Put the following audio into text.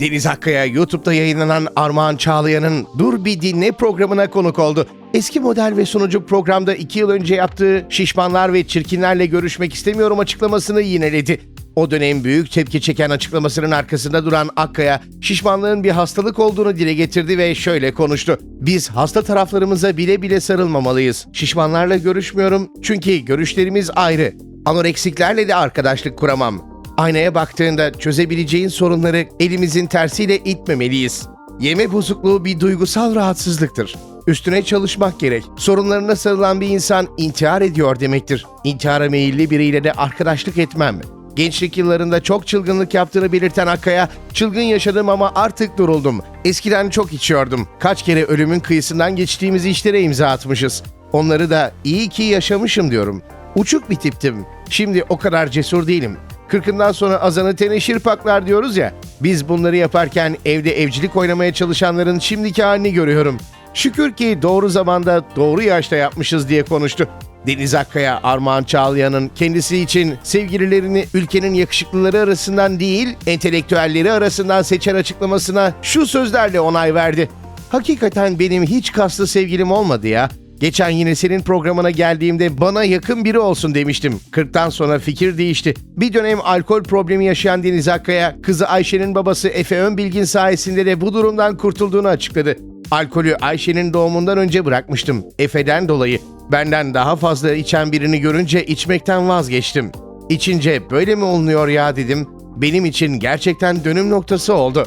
Deniz Akkaya YouTube'da yayınlanan Armağan Çağlayan'ın Dur Bir Dinle programına konuk oldu. Eski model ve sunucu programda iki yıl önce yaptığı şişmanlar ve çirkinlerle görüşmek istemiyorum açıklamasını yineledi. O dönem büyük tepki çeken açıklamasının arkasında duran Akkaya, şişmanlığın bir hastalık olduğunu dile getirdi ve şöyle konuştu. Biz hasta taraflarımıza bile bile sarılmamalıyız. Şişmanlarla görüşmüyorum çünkü görüşlerimiz ayrı. Anoreksiklerle de arkadaşlık kuramam. Aynaya baktığında çözebileceğin sorunları elimizin tersiyle itmemeliyiz. Yeme bozukluğu bir duygusal rahatsızlıktır. Üstüne çalışmak gerek. Sorunlarına sarılan bir insan intihar ediyor demektir. İntihara meyilli biriyle de arkadaşlık etmem. Gençlik yıllarında çok çılgınlık yaptığını belirten Akkaya, çılgın yaşadım ama artık duruldum. Eskiden çok içiyordum. Kaç kere ölümün kıyısından geçtiğimiz işlere imza atmışız. Onları da iyi ki yaşamışım diyorum. Uçuk bir tiptim. Şimdi o kadar cesur değilim. Kırkından sonra azanı teneşir paklar diyoruz ya. Biz bunları yaparken evde evcilik oynamaya çalışanların şimdiki halini görüyorum. Şükür ki doğru zamanda doğru yaşta yapmışız diye konuştu. Deniz Akkaya, Armağan Çağlayan'ın kendisi için sevgililerini ülkenin yakışıklıları arasından değil, entelektüelleri arasından seçer açıklamasına şu sözlerle onay verdi. Hakikaten benim hiç kaslı sevgilim olmadı ya. Geçen yine senin programına geldiğimde bana yakın biri olsun demiştim. 40'tan sonra fikir değişti. Bir dönem alkol problemi yaşayan Deniz Akkaya, kızı Ayşe'nin babası Efe Önbilgin sayesinde de bu durumdan kurtulduğunu açıkladı. Alkolü Ayşe'nin doğumundan önce bırakmıştım. Efe'den dolayı. Benden daha fazla içen birini görünce içmekten vazgeçtim. İçince böyle mi olunuyor ya dedim. Benim için gerçekten dönüm noktası oldu.